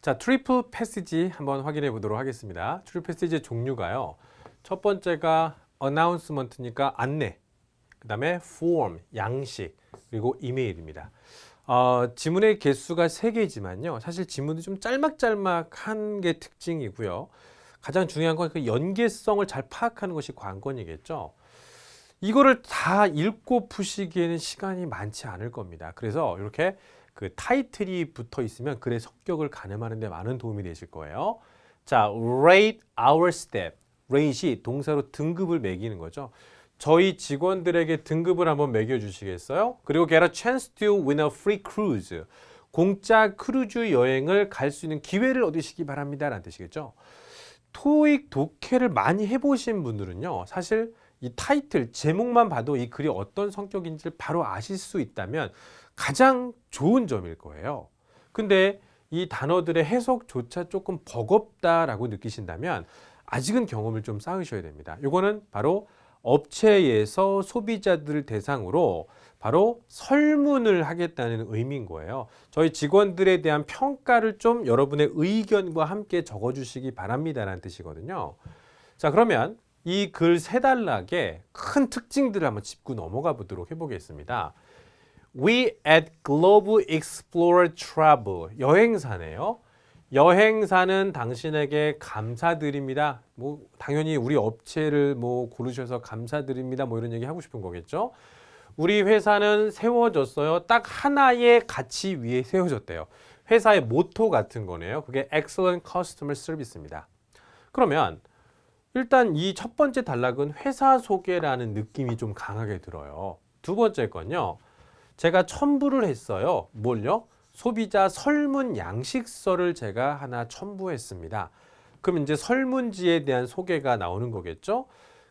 자, 트리플 패시지 한번 확인해 보도록 하겠습니다. 트리플 패시지의 종류가요. 첫 번째가 announcement니까 안내. 그다음에 form, 양식, 그리고 이메일입니다. 어, 지문의 개수가 세개이지만요 사실 지문이 좀 짤막짤막한 게 특징이고요. 가장 중요한 건 그 연계성을 잘 파악하는 것이 관건이겠죠. 이거를 다 읽고 푸시기에는 시간이 많지 않을 겁니다. 그래서 이렇게 그 타이틀이 붙어 있으면 글의 성격을 가늠하는 데 많은 도움이 되실 거예요. 자, rate our step. rate이 동사로 등급을 매기는 거죠. 저희 직원들에게 등급을 한번 매겨 주시겠어요? 그리고 get a chance to win a free cruise. 공짜 크루즈 여행을 갈 수 있는 기회를 얻으시기 바랍니다 라는 뜻이겠죠. 토익 독해를 많이 해보신 분들은요, 사실 이 타이틀 제목만 봐도 이 글이 어떤 성격인지를 바로 아실 수 있다면 가장 좋은 점일 거예요. 근데 이 단어들의 해석조차 조금 버겁다라고 느끼신다면 아직은 경험을 좀 쌓으셔야 됩니다. 이거는 바로 업체에서 소비자들을 대상으로 바로 설문을 하겠다는 의미인 거예요. 저희 직원들에 대한 평가를 좀 여러분의 의견과 함께 적어주시기 바랍니다라는 뜻이거든요. 자, 그러면 이 글 세 단락의 큰 특징들을 한번 짚고 넘어가 보도록 해보겠습니다. We at Global Explorer Travel 여행사네요. 여행사는 당신에게 감사드립니다. 뭐 당연히 우리 업체를 뭐 고르셔서 감사드립니다. 뭐 이런 얘기 하고 싶은 거겠죠. 우리 회사는 세워졌어요. 딱 하나의 가치 위에 세워졌대요. 회사의 모토 같은 거네요. 그게 Excellent Customer Service입니다. 그러면 일단 이 첫 번째 단락은 회사 소개라는 느낌이 좀 강하게 들어요. 두 번째 건요. 제가 첨부를 했어요. 뭘요? 소비자 설문 양식서를 제가 하나 첨부했습니다. 그럼 이제 설문지에 대한 소개가 나오는 거겠죠?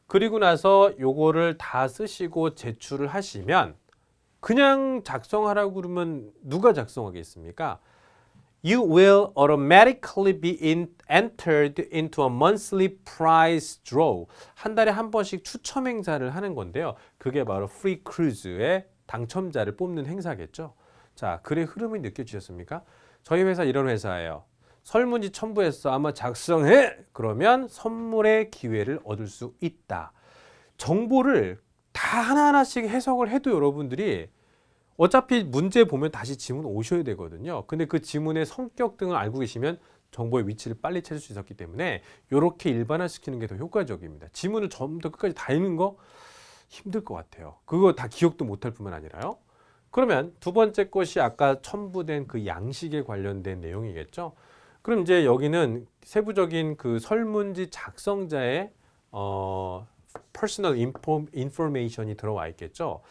그리고 나서 요거를 다 쓰시고 제출을 하시면 그냥 작성하라고 그러면 누가 작성하겠습니까? You will automatically be in, entered into a monthly prize draw. 한 달에 한 번씩 추첨 행사를 하는 건데요. 그게 바로 free cruise의 당첨자를 뽑는 행사겠죠. 자, 글의 흐름이 느껴지셨습니까? 저희 회사 이런 회사예요. 설문지 첨부했어. 아마 작성해. 그러면 선물의 기회를 얻을 수 있다. 정보를 다 하나하나씩 해석을 해도 여러분들이 어차피 문제 보면 다시 지문 오셔야 되거든요. 근데 그 지문의 성격 등을 알고 계시면 정보의 위치를 빨리 찾을 수 있었기 때문에 이렇게 일반화시키는 게 더 효과적입니다. 지문을 전부터 끝까지 다 읽는 거 힘들 것 같아요. 그거 다 기억도 못할 뿐만 아니라요. 그러면 두 번째 것이 아까 첨부된 그 양식에 관련된 내용이겠죠. 그럼 이제 여기는 세부적인 그 설문지 작성자의 어 info, information이 들어와 있겠죠.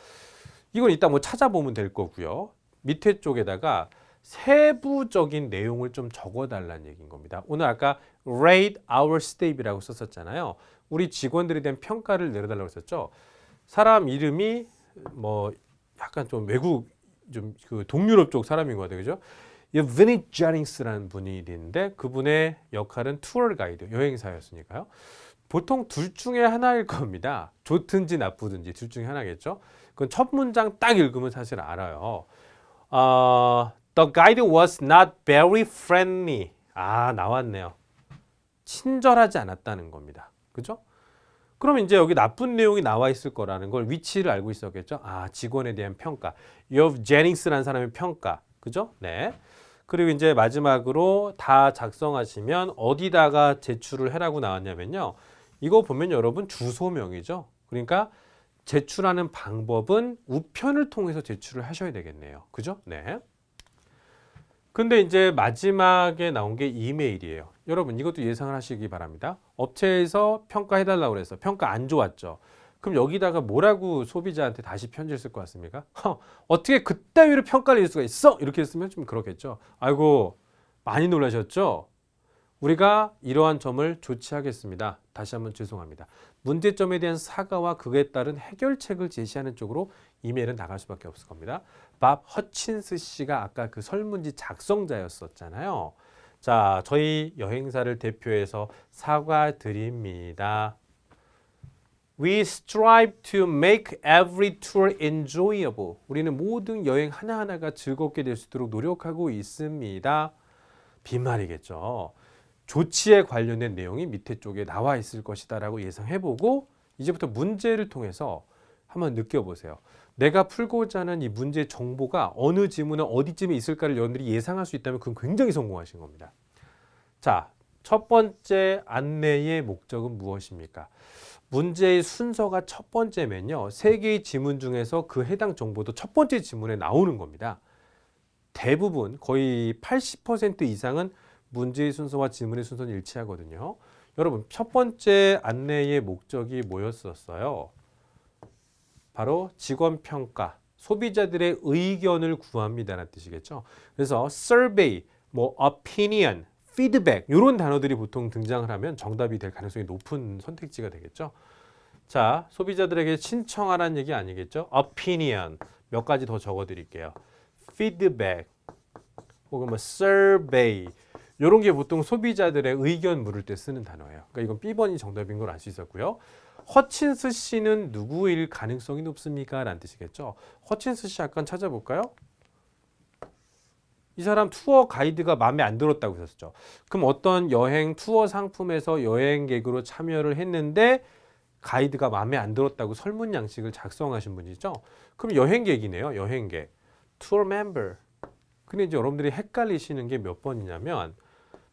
이건 이따 뭐 찾아보면 될 거고요. 밑에 쪽에다가 세부적인 내용을 좀 적어달라는 얘기인 겁니다. 오늘 아까 rate our staff이라고 썼었잖아요. 우리 직원들에 대한 평가를 내려달라고 썼죠. 사람 이름이 뭐 약간 좀 외국 좀 그 동유럽 쪽 사람인 것 같아요, 그죠? 이 비니 제닝스라는 분이 있는데 그분의 역할은 투어 가이드 여행사였으니까요. 보통 둘 중에 하나일 겁니다. 좋든지 나쁘든지 둘 중에 하나겠죠. 그건 첫 문장 딱 읽으면 사실 알아요. 어, The guide was not very friendly. 아 나왔네요. 친절하지 않았다는 겁니다. 그죠? 그럼 이제 여기 나쁜 내용이 나와 있을 거라는 걸 위치를 알고 있었겠죠. 아 직원에 대한 평가. 요 제닝스라는 사람의 평가. 그죠? 네. 그리고 이제 마지막으로 다 작성하시면 어디다가 제출을 해라고 나왔냐면요. 이거 보면 여러분 주소명이죠. 그러니까 제출하는 방법은 우편을 통해서 제출을 하셔야 되겠네요. 그죠? 네. 근데 이제 마지막에 나온 게 이메일이에요. 여러분 이것도 예상을 하시기 바랍니다. 업체에서 평가해달라고 그래서 평가 안 좋았죠. 그럼 여기다가 뭐라고 소비자한테 다시 편지를 쓸 것 같습니까? 허, 어떻게 그따위로 평가를 낼 수가 있어? 이렇게 했으면 좀 그렇겠죠. 아이고 많이 놀라셨죠? 우리가 이러한 점을 조치하겠습니다. 다시 한번 죄송합니다. 문제점에 대한 사과와 그에 따른 해결책을 제시하는 쪽으로 이메일은 나갈 수밖에 없을 겁니다. 밥 허친스 씨가 아까 그 설문지 작성자였었잖아요. 자, 저희 여행사를 대표해서 사과드립니다. We strive to make every tour enjoyable. 우리는 모든 여행 하나하나가 즐겁게 될 수 있도록 노력하고 있습니다. 빈말이겠죠. 조치에 관련된 내용이 밑에 쪽에 나와 있을 것이다라고 예상해보고 이제부터 문제를 통해서 한번 느껴보세요. 내가 풀고자 하는 이 문제 정보가 어느 지문에 어디쯤에 있을까를 여러분들이 예상할 수 있다면 그건 굉장히 성공하신 겁니다. 자, 첫 번째 안내의 목적은 무엇입니까? 문제의 순서가 첫 번째면요. 세 개의 지문 중에서 그 해당 정보도 첫 번째 지문에 나오는 겁니다. 대부분 거의 80% 이상은 문제의 순서와 질문의 순서는 일치하거든요. 여러분, 첫 번째 안내의 목적이 뭐였었어요? 바로 직원 평가, 소비자들의 의견을 구합니다라는 뜻이겠죠. 그래서 survey, 뭐 opinion, feedback 이런 단어들이 보통 등장을 하면 정답이 될 가능성이 높은 선택지가 되겠죠. 자, 소비자들에게 신청하라는 얘기 아니겠죠? opinion 몇 가지 더 적어 드릴게요. feedback 혹은 뭐 survey 이런 게 보통 소비자들의 의견 물을 때 쓰는 단어예요. 그러니까 이건 B번이 정답인 걸 알 수 있었고요. 허친스 씨는 누구일 가능성이 높습니까? 라는 뜻이겠죠. 허친스 씨 약간 찾아볼까요? 이 사람 투어 가이드가 마음에 안 들었다고 했었죠. 그럼 어떤 여행 투어 상품에서 여행객으로 참여를 했는데 가이드가 마음에 안 들었다고 설문 양식을 작성하신 분이죠. 그럼 여행객이네요. 여행객. 투어 멤버. 근데 이제 여러분들이 헷갈리시는 게 몇 번이냐면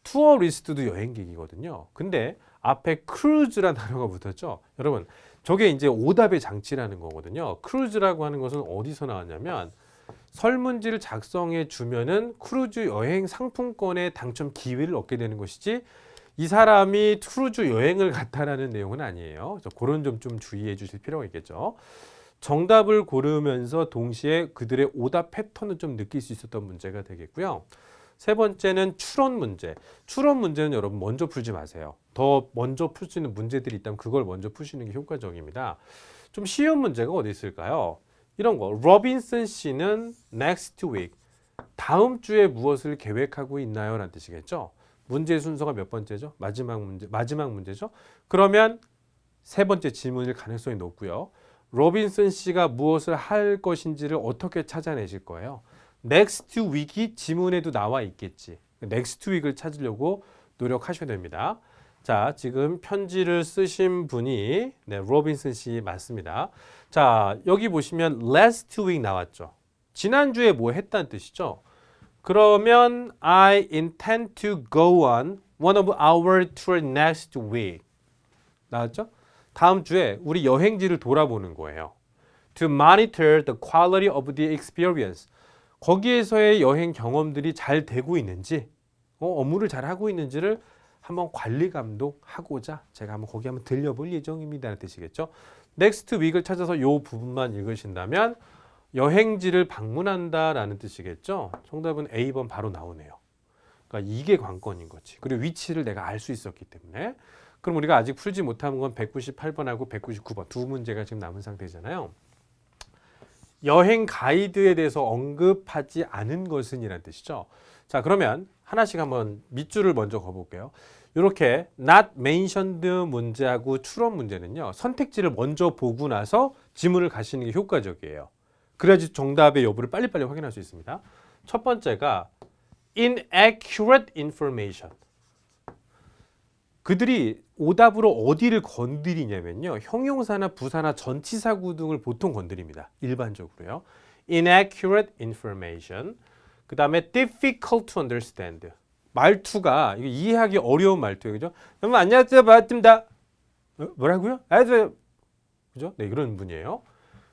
투어리스트도 여행객이거든요. 근데 앞에 크루즈라는 단어가 붙었죠. 여러분, 저게 이제 오답의 장치라는 거거든요. 크루즈라고 하는 것은 어디서 나왔냐면 설문지를 작성해 주면은 크루즈 여행 상품권의 당첨 기회를 얻게 되는 것이지 이 사람이 크루즈 여행을 갔다라는 내용은 아니에요. 그래서 그런 점 좀 주의해 주실 필요가 있겠죠. 정답을 고르면서 동시에 그들의 오답 패턴을 좀 느낄 수 있었던 문제가 되겠고요. 세 번째는 추론 문제. 추론 문제는 여러분 먼저 풀지 마세요. 더 먼저 풀 수 있는 문제들이 있다면 그걸 먼저 푸시는 게 효과적입니다. 좀 쉬운 문제가 어디 있을까요? 이런 거. 로빈슨 씨는 next week 다음 주에 무엇을 계획하고 있나요? 라는 뜻이겠죠. 문제 순서가 몇 번째죠? 마지막 문제 마지막 문제죠. 그러면 세 번째 질문일 가능성이 높고요. 로빈슨 씨가 무엇을 할 것인지를 어떻게 찾아내실 거예요? Next week이 지문에도 나와 있겠지. next week을 찾으려고 노력하셔야 됩니다. 자, 지금 편지를 쓰신 분이 네, 로빈슨 씨 맞습니다. 자, 여기 보시면 last week 나왔죠. 지난주에 뭐 했다는 뜻이죠. 그러면 I intend to go on one of our tour next week. 나왔죠? 다음 주에 우리 여행지를 돌아보는 거예요. To monitor the quality of the experience. 거기에서의 여행 경험들이 잘 되고 있는지, 어, 업무를 잘 하고 있는지를 한번 관리 감독하고자 제가 한번 거기 한번 들려볼 예정입니다는 뜻이겠죠. 넥스트 윅을 찾아서 요 부분만 읽으신다면 여행지를 방문한다라는 뜻이겠죠. 정답은 A번 바로 나오네요. 그러니까 이게 관건인 거지. 그리고 위치를 내가 알 수 있었기 때문에. 그럼 우리가 아직 풀지 못한 건 198번하고 199번 두 문제가 지금 남은 상태잖아요. 여행 가이드에 대해서 언급하지 않은 것은 이란 뜻이죠. 자, 그러면 하나씩 한번 밑줄을 먼저 거볼게요. 이렇게 not mentioned 문제하고 추론 문제는요. 선택지를 먼저 보고 나서 지문을 가시는 게 효과적이에요. 그래야지 정답의 여부를 빨리빨리 확인할 수 있습니다. 첫 번째가 inaccurate information. 그들이 오답으로 어디를 건드리냐면요. 형용사나 부사나 전치사구 등을 보통 건드립니다. 일반적으로요. inaccurate information. 그 다음에 difficult to understand. 말투가 이해하기 어려운 말투예요. 그죠? 여러분 안녕하세요. 반갑습니다. 어? 뭐라고요? 안녕하세요. 그죠? 네, 이런 분이에요.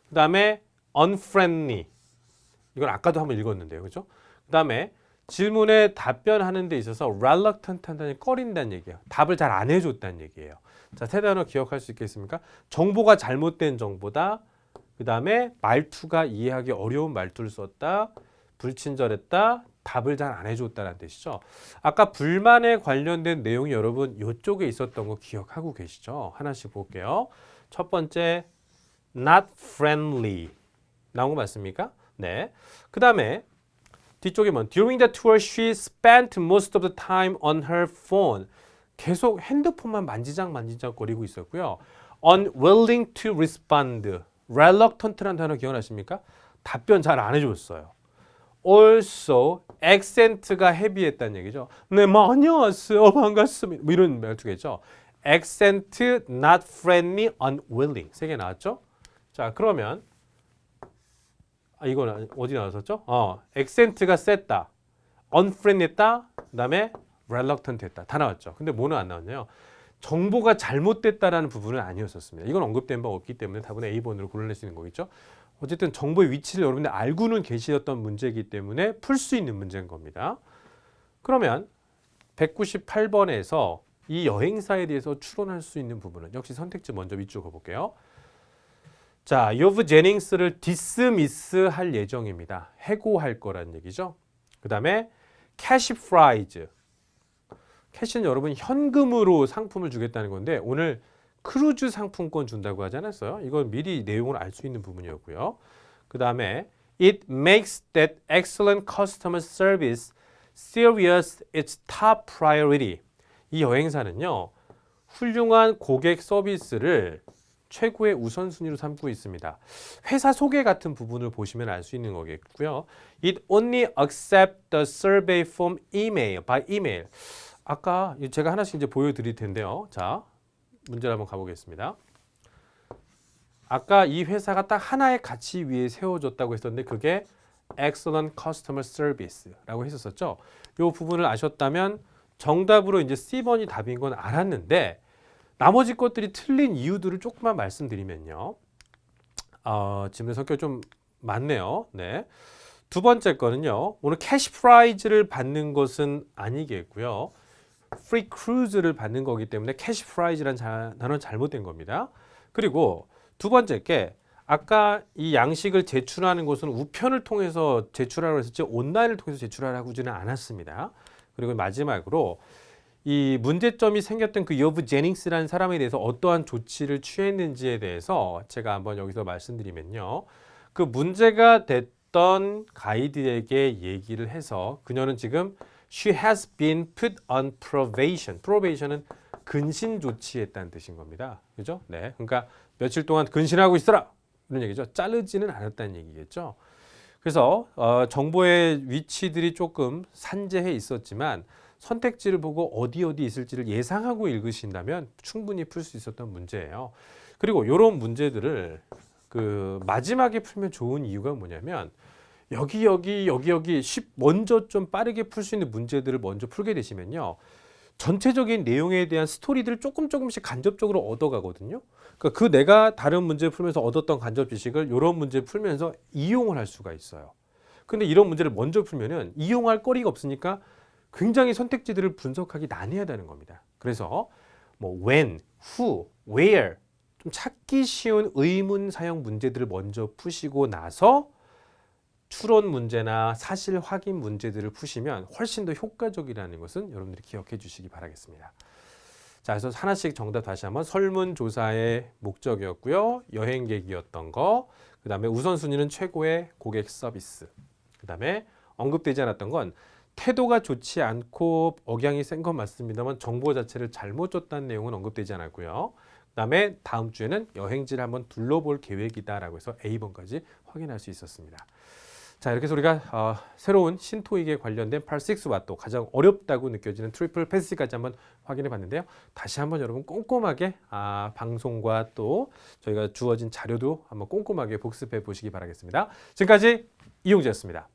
그 다음에 unfriendly. 이건 아까도 한번 읽었는데요. 그죠? 그 다음에 질문에 답변하는 데 있어서 reluctant 한다는 꺼린다는 얘기예요. 답을 잘 안 해줬다는 얘기예요. 자, 세 단어 기억할 수 있겠습니까? 정보가 잘못된 정보다. 그 다음에 말투가 이해하기 어려운 말투를 썼다. 불친절했다. 답을 잘 안 해줬다는 뜻이죠. 아까 불만에 관련된 내용이 여러분 이쪽에 있었던 거 기억하고 계시죠? 하나씩 볼게요. 첫 번째, not friendly. 나온 거 맞습니까? 네. 그 다음에 뒤쪽에 뭐 During the tour, she spent most of the time on her phone. 계속 핸드폰만 만지작 만지작 거리고 있었고요. Unwilling to respond. Reluctant라는 단어 기억나십니까? 답변 잘 안 해줬어요. also accent가 헤비했다는 얘기죠. 네, 뭐 안녕하세요. 반갑습니다. 뭐 이런 말투겠죠. accent not friendly, unwilling. 세 개 나왔죠? 자, 그러면 아, 이거는 어디 나왔었죠? 어, accent가 셌다. unfriendly했다. 그다음에 reluctant 했다. 다 나왔죠. 근데 뭐는 안 나왔냐요. 정보가 잘못됐다라는 부분은 아니었었습니다. 이건 언급된 바 없기 때문에 답은 A번으로 고르낼 수 있는 거겠죠. 어쨌든 정보의 위치를 여러분들 알고는 계시었던 문제이기 때문에 풀 수 있는 문제인 겁니다. 그러면 198번에서 이 여행사에 대해서 추론할 수 있는 부분은 역시 선택지 먼저 위쪽으로 볼게요. 자, 요브 제닝스를 디스미스 할 예정입니다. 해고할 거란 얘기죠. 그 다음에 캐시 프라이즈. 캐시는 여러분 현금으로 상품을 주겠다는 건데 오늘 크루즈 상품권 준다고 하지 않았어요? 이건 미리 내용을 알 수 있는 부분이었고요. 그 다음에 It makes that excellent customer service serious its top priority. 이 여행사는요. 훌륭한 고객 서비스를 최고의 우선순위로 삼고 있습니다. 회사 소개 같은 부분을 보시면 알 수 있는 거겠고요. It only accept the survey form email by email. 아까 제가 하나씩 이제 보여드릴 텐데요. 자, 문제를 한번 가보겠습니다. 아까 이 회사가 딱 하나의 가치 위에 세워졌다고 했었는데 그게 excellent customer service라고 했었었죠. 이 부분을 아셨다면 정답으로 이제 C번이 답인 건 알았는데 나머지 것들이 틀린 이유들을 조금만 말씀드리면요. 어, 질문 성격 좀 많네요. 네. 두 번째 거는요. 오늘 캐시 프라이즈를 받는 것은 아니겠고요. 프리 크루즈를 받는 거기 때문에 캐시 프라이즈란 단어는 잘못된 겁니다. 그리고 두 번째 게 아까 이 양식을 제출하는 것은 우편을 통해서 제출하라고 했었지 온라인을 통해서 제출하라고 하지는 않았습니다. 그리고 마지막으로 이 문제점이 생겼던 그 여브 제닝스라는 사람에 대해서 어떠한 조치를 취했는지에 대해서 제가 한번 여기서 말씀드리면요. 그 문제가 됐던 가이드에게 얘기를 해서 그녀는 지금 she has been put on probation. probation은 근신 조치했다는 뜻인 겁니다. 그죠? 네. 그러니까 며칠 동안 근신하고 있어라. 이런 얘기죠. 자르지는 않았다는 얘기겠죠. 그래서 어, 정보의 위치들이 조금 산재해 있었지만 선택지를 보고 어디 어디 있을지를 예상하고 읽으신다면 충분히 풀 수 있었던 문제예요. 그리고 이런 문제들을 그 마지막에 풀면 좋은 이유가 뭐냐면 여기 여기 여기 여기 쉽 먼저 좀 빠르게 풀 수 있는 문제들을 먼저 풀게 되시면요. 전체적인 내용에 대한 스토리들을 조금 조금씩 간접적으로 얻어가거든요. 그러니까 그 내가 다른 문제 풀면서 얻었던 간접 지식을 이런 문제 풀면서 이용을 할 수가 있어요. 근데 이런 문제를 먼저 풀면은 이용할 거리가 없으니까 굉장히 선택지들을 분석하기 난해하다는 겁니다. 그래서 뭐 when, who, where 좀 찾기 쉬운 의문 사용 문제들을 먼저 푸시고 나서 추론 문제나 사실 확인 문제들을 푸시면 훨씬 더 효과적이라는 것은 여러분들이 기억해 주시기 바라겠습니다. 자, 그래서 하나씩 정답 다시 한번 설문조사의 목적이었고요. 여행객이었던 거, 그 다음에 우선순위는 최고의 고객 서비스, 그 다음에 언급되지 않았던 건 태도가 좋지 않고 억양이 센 건 맞습니다만 정보 자체를 잘못 줬다는 내용은 언급되지 않았고요. 그다음에 다음 주에는 여행지를 한번 둘러볼 계획이다라고 해서 A번까지 확인할 수 있었습니다. 자 이렇게 해서 우리가 어, 새로운 신토익에 관련된 86와 또 가장 어렵다고 느껴지는 트리플 패스까지 한번 확인해 봤는데요. 다시 한번 여러분 꼼꼼하게 아, 방송과 또 저희가 주어진 자료도 한번 꼼꼼하게 복습해 보시기 바라겠습니다. 지금까지 이용재였습니다.